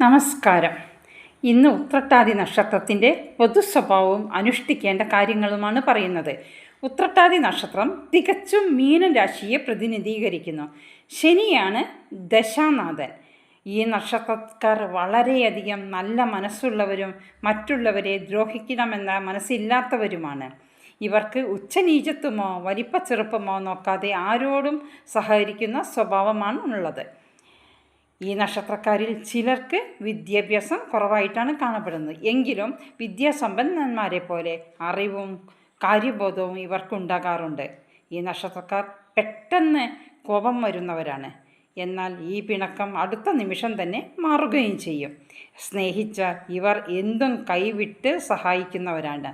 നമസ്കാരം. ഇന്ന് ഉത്രട്ടാതി നക്ഷത്രത്തിന്റെ പൊതു സ്വഭാവവും അനുഷ്ഠിക്കേണ്ട കാര്യങ്ങളുമാണ് പറയുന്നത്. ഉത്രട്ടാതി നക്ഷത്രം തികച്ചും മീനൻ രാശിയെ പ്രതിനിധീകരിക്കുന്നു. ശനിയാണ് ദശാനാഥൻ. ഈ നക്ഷത്രക്കാർ വളരെയധികം നല്ല മനസ്സുള്ളവരും മറ്റുള്ളവരെ ദ്രോഹിക്കണമെന്ന മനസ്സില്ലാത്തവരുമാണ്. ഇവർക്ക് ഉച്ചനീചത്വമോ വലിപ്പച്ചെറുപ്പമോ നോക്കാതെ ആരോടും സഹകരിക്കുന്ന സ്വഭാവമാണ് ഉള്ളത്. ഈ നക്ഷത്രക്കാരിൽ ചിലർക്ക് വിദ്യാഭ്യാസം കുറവായിട്ടാണ് കാണപ്പെടുന്നത്. എങ്കിലും വിദ്യാസമ്പന്നന്മാരെ പോലെ അറിവും കാര്യബോധവും ഇവർക്കുണ്ടാകാറുണ്ട് ഈ നക്ഷത്രക്കാർ പെട്ടെന്ന് കോപം വരുന്നവരാണ്. എന്നാൽ ഈ പിണക്കം അടുത്ത നിമിഷം തന്നെ മാറുകയും ചെയ്യും. സ്നേഹിച്ച ഇവർ എന്തും കൈവിട്ട് സഹായിക്കുന്നവരാണ്.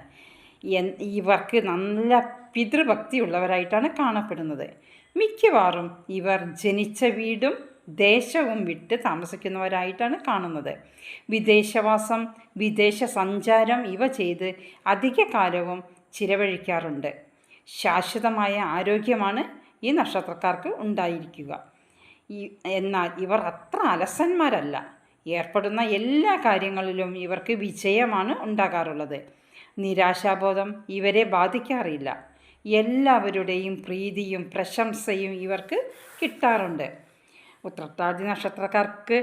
ഇവർക്ക് നല്ല പിതൃഭക്തിയുള്ളവരായിട്ടാണ് കാണപ്പെടുന്നത്. മിക്കവാറും ഇവർ ജനിച്ച വീടും ദേശവും വിട്ട് താമസിക്കുന്നവരായിട്ടാണ് കാണുന്നത്. വിദേശവാസം വിദേശ സഞ്ചാരം ഇവ ചെയ്ത് അധിക കാലവും ചിലവഴിക്കാറുണ്ട്. ശാശ്വതമായ ആരോഗ്യമാണ് ഈ നക്ഷത്രക്കാർക്ക് ഉണ്ടായിരിക്കുക. ഈ എന്നാൽ ഇവർ അത്ര അലസന്മാരല്ല. ഏർപ്പെടുന്ന എല്ലാ കാര്യങ്ങളിലും ഇവർക്ക് വിജയമാണ് ഉണ്ടാകാറുള്ളത്. നിരാശാബോധം ഇവരെ ബാധിക്കാറില്ല. എല്ലാവരുടെയും പ്രീതിയും പ്രശംസയും ഇവർക്ക് കിട്ടാറുണ്ട്. ഉത്രട്ടാതി നക്ഷത്രക്കാർക്ക്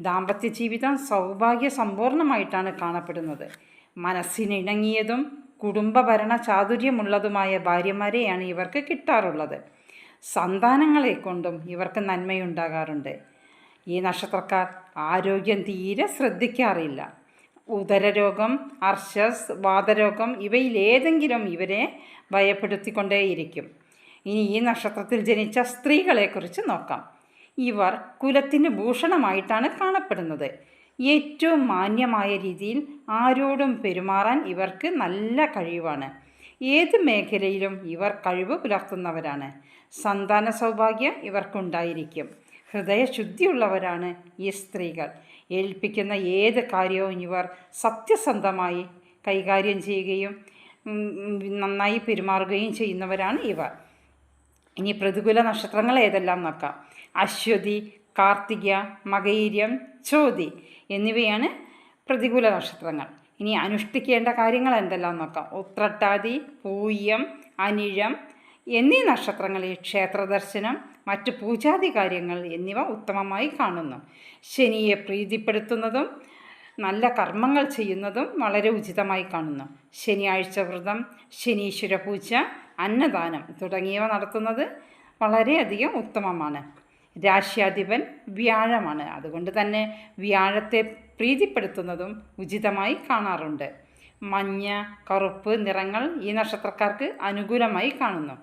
ദാമ്പത്യ ജീവിതം സൗഭാഗ്യ സമ്പൂർണമായിട്ടാണ് കാണപ്പെടുന്നത്. മനസ്സിനിണങ്ങിയതും കുടുംബഭരണ ചാതുര്യമുള്ളതുമായ ഭാര്യമാരെയാണ് ഇവർക്ക് കിട്ടാറുള്ളത്. സന്താനങ്ങളെ കൊണ്ടും ഇവർക്ക് നന്മയുണ്ടാകാറുണ്ട്. ഈ നക്ഷത്രക്കാർ ആരോഗ്യം തീരെ ശ്രദ്ധിക്കാറില്ല. ഉദരരോഗം അർശസ് വാതരോഗം ഇവയിലേതെങ്കിലും ഇവരെ ഭയപ്പെടുത്തിക്കൊണ്ടേയിരിക്കും. ഇനി ഈ നക്ഷത്രത്തിൽ ജനിച്ച സ്ത്രീകളെക്കുറിച്ച് നോക്കാം. ഇവർ കുലത്തിന് ഭൂഷണമായിട്ടാണ് കാണപ്പെടുന്നത്. ഏറ്റവും മാന്യമായ രീതിയിൽ ആരോടും പെരുമാറാൻ ഇവർക്ക് നല്ല കഴിവാണ്. ഏത് മേഖലയിലും ഇവർ കഴിവ് പുലർത്തുന്നവരാണ്. സന്താന സൗഭാഗ്യം ഇവർക്കുണ്ടായിരിക്കും. ഹൃദയശുദ്ധിയുള്ളവരാണ് ഈ സ്ത്രീകൾ. ഏൽപ്പിക്കുന്ന ഏത് കാര്യവും ഇവർ സത്യസന്ധമായി കൈകാര്യം ചെയ്യുകയും നന്നായി പെരുമാറുകയും ചെയ്യുന്നവരാണ് ഇവർ. ഇനി പ്രതികൂല നക്ഷത്രങ്ങൾ ഏതെല്ലാം നോക്കാം. അശ്വതി കാർത്തിക മകൈര്യം ചോതി എന്നിവയാണ് പ്രതികൂല നക്ഷത്രങ്ങൾ. ഇനി അനുഷ്ഠിക്കേണ്ട കാര്യങ്ങൾ എന്തെല്ലാം നോക്കാം. ഉത്രട്ടാതി പൂയം അനിഴം എന്നീ നക്ഷത്രങ്ങളിൽ ക്ഷേത്രദർശനം മറ്റ് പൂജാതി കാര്യങ്ങൾ എന്നിവ ഉത്തമമായി കാണുന്നു. ശനിയെ പ്രീതിപ്പെടുത്തുന്നതും നല്ല കർമ്മങ്ങൾ ചെയ്യുന്നതും വളരെ ഉചിതമായി കാണുന്നു. ശനിയാഴ്ച വ്രതം ശനീശ്വര പൂജ അന്നദാനം തുടങ്ങിയവ നടത്തുന്നത് വളരെയധികം ഉത്തമമാണ്. രാശ്യാധിപൻ വ്യാഴമാണ്. അതുകൊണ്ട് തന്നെ വ്യാഴത്തെ പ്രീതിപ്പെടുത്തുന്നതും ഉചിതമായി കാണാറുണ്ട്. മഞ്ഞ കറുപ്പ് നിറങ്ങൾ ഈ നക്ഷത്രക്കാർക്ക് അനുകൂലമായി കാണുന്നു.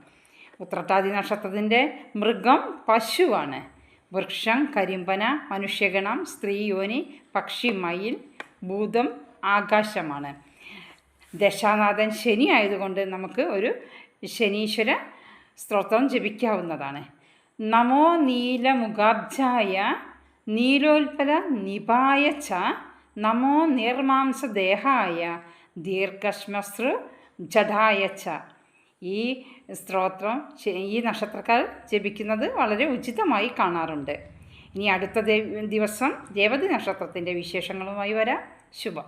ഉത്രട്ടാതി നക്ഷത്രത്തിന്റെ മൃഗം പശുവാണ്. വൃക്ഷം കരിമ്പന മനുഷ്യഗണം സ്ത്രീ യോനി പക്ഷി മയിൽ ഭൂതം ആകാശമാണ്. ദശാനാഥൻ ശനി ആയതുകൊണ്ട് നമുക്ക് ഒരു ശനീശ്വര സ്തോത്രം ജപിക്കാവുന്നതാണ്. നമോ നീലമുഖാബ്ജായ നീലോൽപല നിപായ ച നമോ നിർമാംസദേഹായ ദീർഘശ്മസൃ ജഡായ ച. ഈ സ്ത്രോത്രം ഈ നക്ഷത്രക്കാർ ജപിക്കുന്നത് വളരെ ഉചിതമായി കാണാറുണ്ട്. ഇനി അടുത്ത ദിവസം രേവതി നക്ഷത്രത്തിന്റെ വിശേഷങ്ങളുമായി വരാം. ശുഭം.